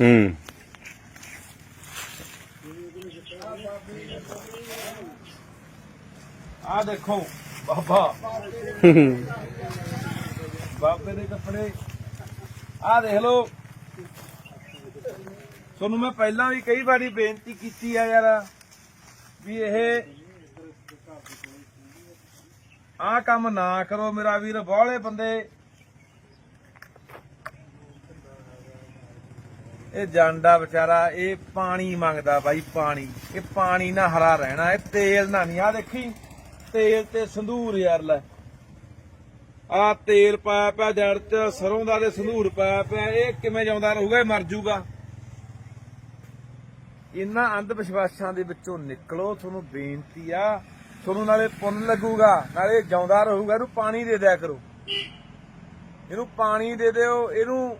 ਹੂੰ। ਆ ਦੇਖੋ, ਬਾਬਾ। ਬਾਬੇ ਦੇ ਕੱਪੜੇ। ਆ ਦੇਖ ਲਓ। ਤੁਹਾਨੂੰ ਮੈਂ ਪਹਿਲਾਂ ਵੀ ਕਈ ਵਾਰੀ ਬੇਨਤੀ ਕੀਤੀ ਆ ਯਾਰ, ਵੀ ਇਹ ਆ ਕੰਮ ਨਾ ਕਰੋ, ਮੇਰਾ ਵੀਰ, ਬਾਹਲੇ ਬੰਦੇ ਇਹ ਜਾਂਦਾ ਵਿਚਾਰਾ, ਇਹ ਪਾਣੀ ਮੰਗਦਾ ਬਾਈ ਪਾਣੀ। ਇਹ ਪਾਣੀ ਨਾ ਹਰਾ ਰਹਿਣਾ, ਇਹ ਤੇਲ ਨਾ ਨਹੀਂ। ਆ ਦੇਖੀ, ਤੇਲ ਤੇ ਸੰਧੂਰ ਯਾਰ ਲੈ। ਆ ਤੇਲ ਪਾਇਆ ਪਿਆ ਜੜ ਚ, ਸਰੋਂ ਦਾ ਤੇ ਸੰਧੂਰ ਪਾਇਆ ਪਿਆ। ਇਹ ਕਿਵੇਂ ਜਾਉਂਦਾ ਰਹੂਗਾ, ਇਹ ਮਰ ਜਾਊਗਾ ਇਹਨਾਂ ਅੰਧ ਵਿਸ਼ਵਾਸਾਂ ਦੇ ਵਿੱਚੋਂ ਨਿਕਲੋ, ਤੁਹਾਨੂੰ ਬੇਨਤੀ ਆ। ਤੁਹਾਨੂੰ ਨਾਲੇ ਪੁੰਨ ਲੱਗੂਗਾ, ਨਾਲੇ ਜਿਉਂਦਾ ਰਹੂਗਾ। ਇਹਨੂੰ ਪਾਣੀ ਦੇ ਦਿਆ ਕਰੋ। ਇਹਨੂੰ ਪਾਣੀ ਦੇ ਦਿਓ, ਇਹਨੂੰ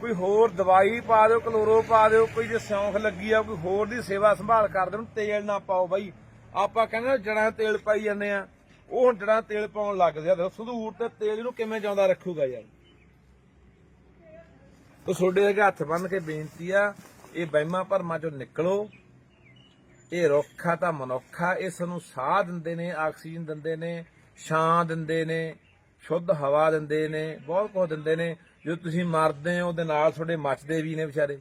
ਕੋਈ ਹੋਰ ਦਵਾਈ ਪਾ ਦਿਓ, ਕਲੋਰੋ ਪਾ ਦਿਓ, ਕੋਈ ਜੇ ਸਿਉਂਖ ਲੱਗੀ ਆ, ਕੋਈ ਹੋਰ ਦੀ ਸੇਵਾ ਸੰਭਾਲ ਕਰ ਦਿਓ ਤੇਲ ਨਾ ਪਾਓ ਬਾਈ। ਆਪਾਂ ਕਹਿੰਦੇ ਨਾ ਜੜਾਂ ਤੇਲ ਪਾਈ ਜਾਂਦੇ ਆ। ਉਹ ਹੁਣ ਜੜਾਂ ਤੇਲ ਪਾਉਣ ਲੱਗ ਗਿਆ ਦੇਖੋ, ਸੰਧੂਰ ਤੇ ਤੇਲ ਇਹਨੂੰ ਕਿਵੇਂ ਜਾਉਂਦਾ ਰੱਖੂਗਾ ਯਾਰ? ਤੋ ਤੁਹਾਡੇ ਅੱਗੇ ਹੱਥ ਬੰਨ ਕੇ ਬੇਨਤੀ ਆ, ਇਹ ਵਹਿਮਾਂ ਭਰਮਾਂ ਚੋਂ ਨਿਕਲੋ। ਇਹ ਰੁੱਖਾ ਤਾਂ ਮਨੁੱਖਾ ਇਸ ਨੂੰ ਸਾਹ ਦਿੰਦੇ ਨੇ, ਆਕਸੀਜਨ ਦਿੰਦੇ ਨੇ, ਛਾਂ ਦਿੰਦੇ ਨੇ। ਸ਼ੁੱਧ ਹਵਾ ਦਿੰਦੇ ਨੇ, ਬਹੁਤ ਕੁਝ ਦਿੰਦੇ ਨੇ। ਜਦੋਂ ਤੁਸੀਂ ਮਰਦੇ ਹੋ, ਉਹਦੇ ਨਾਲ ਤੁਹਾਡੇ ਮੱਚਦੇ ਵੀ ਨੇ ਵਿਚਾਰੇ।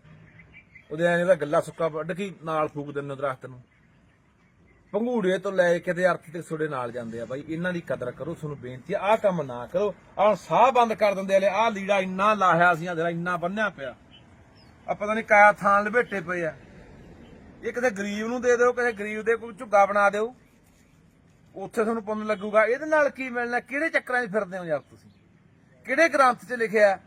ਉਹਦੇ ਐਂ ਦਾ ਗੱਲਾ ਸੁੱਕਾ ਵੱਢ ਕੇ ਨਾਲ ਫੂਕ ਦਿੰਦੇ ਨੇ ਦਰਖਤ ਨੂੰ। ਪੰਗੂੜੇ ਤੋਂ ਲੈ ਕੇ ਤੇ ਅਰਥ ਤੇ ਤੁਹਾਡੇ ਨਾਲ ਜਾਂਦੇ ਆ ਬਾਈ। ਇਹਨਾਂ ਦੀ ਕਦਰ ਕਰੋ, ਤੁਹਾਨੂੰ ਬੇਨਤੀ ਆ, ਆਹ ਕੰਮ ਨਾ ਕਰੋ। ਆਹ ਸਾਹ ਬੰਦ ਕਰ ਦਿੰਦੇ ਆ ਆਹ ਲੀੜਾ ਇੰਨਾ ਲਾਹਿਆ ਸੀ ਜਿਹੜਾ ਇੰਨਾ ਬੰਨਿਆ ਪਿਆ। ਆ ਪਤਾ ਨਹੀਂ ਕਾਇਆ ਥਾਂ ਲਪੇਟੇ ਪਏ ਆ। ਇਹ ਕਿਸੇ ਗਰੀਬ ਨੂੰ ਦੇ ਦਿਓ, ਕਿਸੇ ਗਰੀਬ ਦੇ ਕੋਈ ਝੁੱਗਾ ਬਣਾ ਦਿਓ। ਉੱਥੇ ਤੁਹਾਨੂੰ ਪੁੰਨ ਲੱਗੂਗਾ। ਇਹਦੇ ਨਾਲ ਕੀ ਮਿਲਣਾ? ਕਿਹੜੇ ਚੱਕਰਾਂ 'ਚ ਫਿਰਦੇ ਹੋ ਯਾਰ ਤੁਸੀਂ? ਕਿਹੜੇ ਗ੍ਰੰਥ 'ਚ ਲਿਖਿਆ?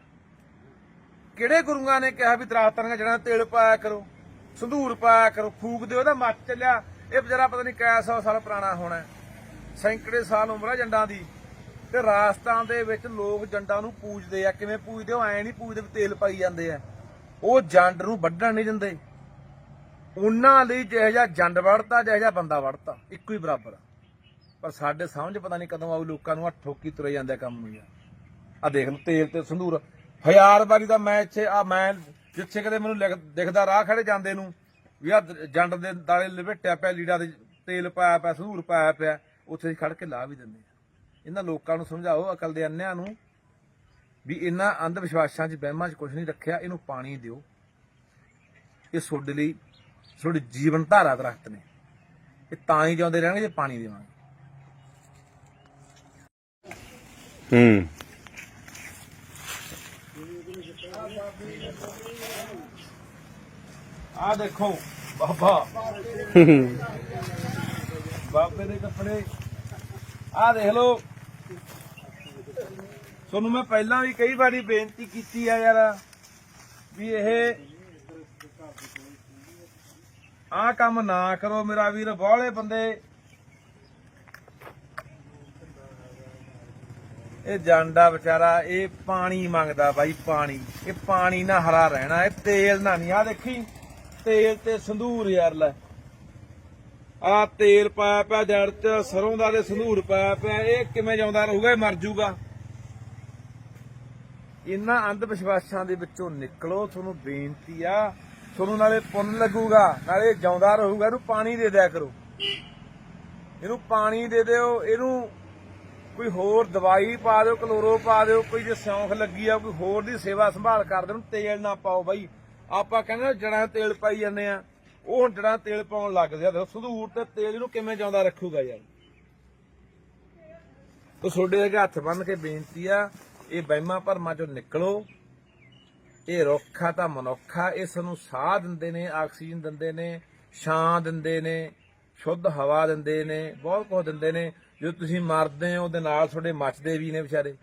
ਕਿਹੜੇ ਗੁਰੂਆਂ ਨੇ ਕਿਹਾ ਵੀ ਦਰਾਤਾਂ ਦੀਆਂ ਜੜਾਂ ਤੇਲ ਪਾਇਆ ਕਰੋ? ਸੰਧੂਰ ਪਾਇਆ ਕਰੋ? ਫੂਕ ਦਿਓ ਉਹਦਾ ਮੱਚ ਚੱਲਿਆ। ਇਹ ਵਿਚਾਰਾ ਪਤਾ ਨਹੀਂ ਕਿਆ ਸੌ ਸਾਲ ਪੁਰਾਣਾ ਹੋਣਾ ਸੈਂਕੜੇ ਸਾਲ ਉਮਰ ਆ ਜੰਡਾਂ ਦੀ। ਤੇ ਰਾਜਸਥਾਨ ਦੇ ਵਿੱਚ ਲੋਕ ਜੰਡਾਂ ਨੂੰ ਪੂਜਦੇ ਆ। ਕਿਵੇਂ ਪੂਜਦੇ? ਉਹ ਐ ਨਹੀਂ ਪੂਜਦੇ ਵੀ ਤੇਲ ਪਾਈ ਜਾਂਦੇ ਆ। ਉਹ ਜੰਡ ਨੂੰ ਵੱਢਣ ਨਹੀਂ ਦਿੰਦੇ। ਉਹਨਾਂ ਲਈ ਜਿਹੋ ਜਿਹਾ ਜੰਡ ਵੜਤਾ ਜਿਹੋ ਜਿਹਾ ਬੰਦਾ ਵੜਤਾ ਇੱਕੋ ਹੀ ਬਰਾਬਰ ਆ। ਪਰ ਸਾਡੇ ਸਮਝ ਪਤਾ ਨਹੀਂ ਕਦੋਂ ਆਊ, ਲੋਕਾਂ ਨੂੰ ਆ ਠੋਕੀ ਤੁਰੇ ਜਾਂਦੇ ਆ ਕੰਮ ਨੂੰ ਯਾਰ। ਆ ਦੇਖ ਲਓ, ਤੇਲ ਤੇ ਸੰਧੂਰ। ਹਜ਼ਾਰ ਵਾਰੀ ਦਾ ਮੈਂ ਇੱਥੇ ਆ ਮੈਂ ਜਿੱਥੇ ਕਦੇ ਮੈਨੂੰ ਲਿਖ- ਦਿਖਦਾ ਰਾਹ ਖੜੇ ਜਾਂਦੇ ਨੂੰ, ਵੀ ਆ ਜੰਡ ਦੇ ਦਾਲੇ ਲਪੇਟਿਆ ਪਿਆ, ਲੀੜਾ ਦੇ ਤੇਲ ਪਾਇਆ ਪਿਆ, ਸੰਧੂਰ ਪਾਇਆ ਪਿਆ, ਉੱਥੇ ਹੀ ਖੜ ਕੇ ਲਾ ਵੀ ਦਿੰਦੇ ਇਹਨਾਂ ਲੋਕਾਂ ਨੂੰ ਸਮਝਾਓ, ਅਕਲ ਦੇ ਅੰਨਿਆਂ ਨੂੰ, ਵੀ ਇਹਨਾਂ ਅੰਧ ਵਿਸ਼ਵਾਸਾਂ 'ਚ, ਵਹਿਮਾਂ 'ਚ ਕੁਝ ਨਹੀਂ ਰੱਖਿਆ, ਇਹਨੂੰ ਪਾਣੀ ਦਿਓ। ਇਹ ਤੁਹਾਡੇ ਲਈ ਤੁਹਾਡੀ ਜੀਵਨ ਧਾਰਾ ਦਰਖਤ ਨੇ। ਇਹ ਤਾਂ ਹੀ ਜਿਉਂਦੇ ਰਹਿਣਗੇ ਜੇ ਪਾਣੀ ਦੇਵਾਂਗੇ। ਹੂੰ। ਆ ਦੇਖੋ, ਬਾਬਾ। ਬਾਬੇ ਦੇ ਕੱਪੜੇ। ਆ ਦੇਖ ਲਓ। ਤੁਹਾਨੂੰ ਮੈਂ ਪਹਿਲਾਂ ਵੀ ਕਈ ਵਾਰੀ ਬੇਨਤੀ ਕੀਤੀ ਆ ਯਾਰ, ਵੀ ਇਹ ਆ ਕੰਮ ਨਾ ਕਰੋ ਮੇਰਾ ਵੀਰ, ਬਾਹਲੇ ਬੰਦੇ ਇਹ ਜਾਂਦਾ ਵਿਚਾਰਾ, ਇਹ ਪਾਣੀ ਮੰਗਦਾ ਬਾਈ, ਪਾਣੀ। ਇਹ ਪਾਣੀ ਨਾ ਹਰਾ ਰਹਿਣਾ, ਇਹ ਤੇਲ ਨਾ ਨਹੀਂ। ਆ ਦੇਖੀ, ਤੇਲ ਤੇ ਸੰਧੂਰ ਯਾਰ ਲੈ। ਆ ਤੇਲ ਪਾਇਆ ਪਿਆ ਜੜ ਚ, ਸਰੋਂ ਦਾ ਤੇ ਸੰਧੂਰ ਪਾਇਆ ਪਿਆ। ਇਹ ਕਿਵੇਂ ਜਾਉਂਦਾ ਰਹੂਗਾ, ਇਹ ਮਰ ਜਾਊਗਾ ਇਹਨਾਂ ਅੰਧ ਵਿਸ਼ਵਾਸਾਂ ਦੇ ਵਿੱਚੋਂ ਨਿਕਲੋ, ਤੁਹਾਨੂੰ ਬੇਨਤੀ ਆ। ਤੁਹਾਨੂੰ ਨਾਲੇ ਪੁੰਨ ਲੱਗੂਗਾ, ਨਾਲੇ ਜਿਉਂਦਾ ਰਹੂਗਾ। ਇਹਨੂੰ ਪਾਣੀ ਦੇ ਦਿਆ ਕਰੋ। ਇਹਨੂੰ ਪਾਣੀ ਦੇ ਦਿਓ, ਇਹਨੂੰ ਕੋਈ ਹੋਰ ਦਵਾਈ ਪਾ ਦਿਓ, ਕਲੋਰੋ ਪਾ ਦਿਓ, ਕੋਈ ਜੇ ਸਿਉਂਖ ਲੱਗੀ ਆ, ਕੋਈ ਹੋਰ ਦੀ ਸੇਵਾ ਸੰਭਾਲ ਕਰ ਦਿਓ ਤੇਲ ਨਾ ਪਾਓ ਬਾਈ। ਆਪਾਂ ਕਹਿੰਦੇ ਜੜਾਂ ਤੇਲ ਪਾਈ ਜਾਂਦੇ ਆ। ਉਹ ਹੁਣ ਜੜਾਂ ਤੇਲ ਪਾਉਣ ਲੱਗ ਗਿਆ। ਦੇਖੋ, ਸੰਧੂਰ ਤੇ ਤੇਲ ਇਹਨੂੰ ਕਿਵੇਂ ਜਾਉਂਦਾ ਰੱਖੂਗਾ ਯਾਰ? ਤੋ ਤੁਹਾਡੇ ਅੱਗੇ ਹੱਥ ਬੰਨ ਕੇ ਬੇਨਤੀ ਆ, ਇਹ ਵਹਿਮਾਂ ਭਰਮਾਂ ਚੋਂ ਨਿਕਲੋ। ਇਹ ਰੁੱਖਾ ਤਾਂ ਮਨੁੱਖਾ ਇਸ ਨੂੰ ਸਾਹ ਦਿੰਦੇ ਨੇ, ਆਕਸੀਜਨ ਦਿੰਦੇ ਨੇ, ਛਾਂ ਦਿੰਦੇ ਨੇ। ਸ਼ੁੱਧ ਹਵਾ ਦਿੰਦੇ ਨੇ, ਬਹੁਤ ਕੁਝ ਦਿੰਦੇ ਨੇ। ਜਦੋਂ ਤੁਸੀਂ ਮਰਦੇ ਹੋ, ਉਹਦੇ ਨਾਲ ਤੁਹਾਡੇ ਮੱਚਦੇ ਵੀ ਨੇ ਵਿਚਾਰੇ।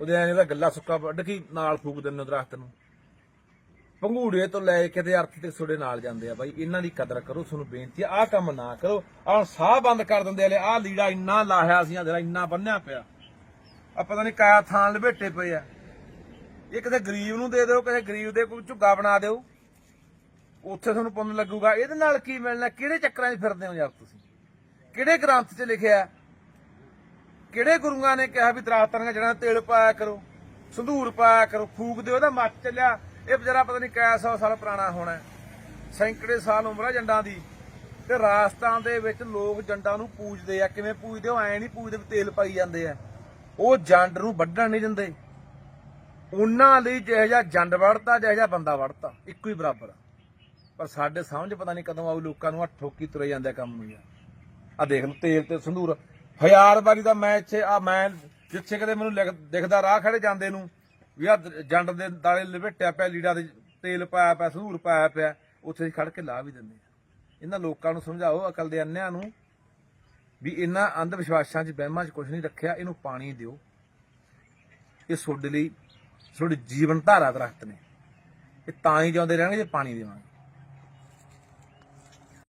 ਉਹਦੇ ਐਂ ਦਾ ਗੱਲਾ ਸੁੱਕਾ ਵੱਢ ਕੇ ਨਾਲ ਫੂਕ ਦਿੰਦੇ ਨੇ ਦਰਖਤ ਨੂੰ। ਪੰਗੂੜੇ ਤੋਂ ਲੈ ਕੇ ਤੇ ਅਰਥ ਤੇ ਤੁਹਾਡੇ ਨਾਲ ਜਾਂਦੇ ਆ ਬਾਈ। ਇਹਨਾਂ ਦੀ ਕਦਰ ਕਰੋ, ਤੁਹਾਨੂੰ ਬੇਨਤੀ ਆ, ਆਹ ਕੰਮ ਨਾ ਕਰੋ। ਆਹ ਸਾਹ ਬੰਦ ਕਰ ਦਿੰਦੇ ਆ ਆਹ ਲੀੜਾ ਇੰਨਾ ਲਾਹਿਆ ਸੀ ਜਿਹੜਾ ਇੰਨਾ ਬੰਨਿਆ ਪਿਆ। ਆ ਪਤਾ ਨਹੀਂ ਕਾਇਆ ਥਾਂ ਲਪੇਟੇ ਪਏ ਆ। ਇਹ ਕਿਸੇ ਗਰੀਬ ਨੂੰ ਦੇ ਦਿਓ, ਕਿਸੇ ਗਰੀਬ ਦੇ ਕੋਈ ਝੁੱਗਾ ਬਣਾ ਦਿਓ। ਉੱਥੇ ਤੁਹਾਨੂੰ ਪੁੰਨ ਲੱਗੂਗਾ। ਇਹਦੇ ਨਾਲ ਕੀ ਮਿਲਣਾ? ਕਿਹੜੇ ਚੱਕਰਾਂ 'ਚ ਫਿਰਦੇ ਹੋ ਯਾਰ ਤੁਸੀਂ? ਕਿਹੜੇ ਗ੍ਰੰਥ 'ਚ ਲਿਖਿਆ? ਕਿਹੜੇ ਗੁਰੂਆਂ ਨੇ ਕਿਹਾ ਵੀ ਦਰਾਤਾਂ ਦੀਆਂ ਜੜਾਂ ਤੇਲ ਪਾਇਆ ਕਰੋ ਸੰਧੂਰ ਪਾਇਆ ਕਰੋ, ਫੂਕ ਦਿਓ ਉਹਦਾ ਮੱਚ ਚੱਲਿਆ। ਇਹ ਵਿਚਾਰਾ ਪਤਾ ਨਹੀਂ ਕਿਆ ਸੌ ਸਾਲ ਪੁਰਾਣਾ ਹੋਣਾ ਸੈਂਕੜੇ ਸਾਲ ਉਮਰ ਹੈ ਜੰਡਾਂ ਦੀ। ਤੇ ਰਾਜਸਥਾਨ ਦੇ ਵਿੱਚ ਲੋਕ ਜੰਡਾਂ ਨੂੰ ਪੂਜਦੇ ਆ। ਕਿਵੇਂ ਪੂਜਦੇ ਹੋ ਐ ਨਹੀਂ ਪੂਜਦੇ ਵੀ ਤੇਲ ਪਾਈ ਜਾਂਦੇ ਆ। ਉਹ ਜੰਡ ਨੂੰ ਵੱਢਣ ਨਹੀਂ ਦਿੰਦੇ। ਉਹਨਾਂ ਲਈ ਜਿਹੋ ਜਿਹਾ ਜੰਡ ਵੜਤਾ ਜਿਹੋ ਜਿਹਾ ਬੰਦਾ ਵੜਤਾ ਇੱਕੋ ਹੀ ਬਰਾਬਰ ਆ। ਪਰ ਸਾਡੇ ਸਮਝ ਪਤਾ ਨਹੀਂ ਕਦੋਂ ਆਊ, ਲੋਕਾਂ ਨੂੰ ਆ ਠੋਕੀ ਤੁਰੇ ਜਾਂਦੇ ਆ ਕੰਮ ਨੂੰ ਯਾਰ। ਆ ਦੇਖ ਲਓ, ਤੇਲ ਤੇ ਸੰਧੂਰ। ਹਜ਼ਾਰ ਵਾਰੀ ਦਾ ਮੈਂ ਇੱਥੇ ਆ ਮੈਂ ਜਿੱਥੇ ਕਦੇ ਮੈਨੂੰ ਲਿਖ- ਦਿਖਦਾ ਰਾਹ ਖੜੇ ਜਾਂਦੇ ਨੂੰ, ਵੀ ਆ ਜੰਡ ਦੇ ਦਾਲੇ ਲਪੇਟਿਆ ਪਿਆ, ਲੀੜਾ ਦੇ ਤੇਲ ਪਾਇਆ ਪਿਆ, ਸੰਧੂਰ ਪਾਇਆ ਪਿਆ, ਉੱਥੇ ਹੀ ਖੜ ਕੇ ਲਾ ਵੀ ਦਿੰਦੇ ਇਹਨਾਂ ਲੋਕਾਂ ਨੂੰ ਸਮਝਾਓ, ਅਕਲ ਦੇ ਅੰਨਿਆਂ ਨੂੰ, ਵੀ ਇਹਨਾਂ ਅੰਧ ਵਿਸ਼ਵਾਸਾਂ 'ਚ, ਵਹਿਮਾਂ 'ਚ ਕੁਝ ਨਹੀਂ ਰੱਖਿਆ, ਇਹਨੂੰ ਪਾਣੀ ਦਿਓ। ਇਹ ਤੁਹਾਡੇ ਲਈ, ਤੁਹਾਡੀ ਜੀਵਨ ਧਾਰਾ ਦਰਖਤ ਨੇ। ਇਹ ਤਾਂ ਹੀ ਜਿਉਂਦੇ ਰਹਿਣਗੇ, ਜੇ ਪਾਣੀ ਦੇਵਾਂਗੇ।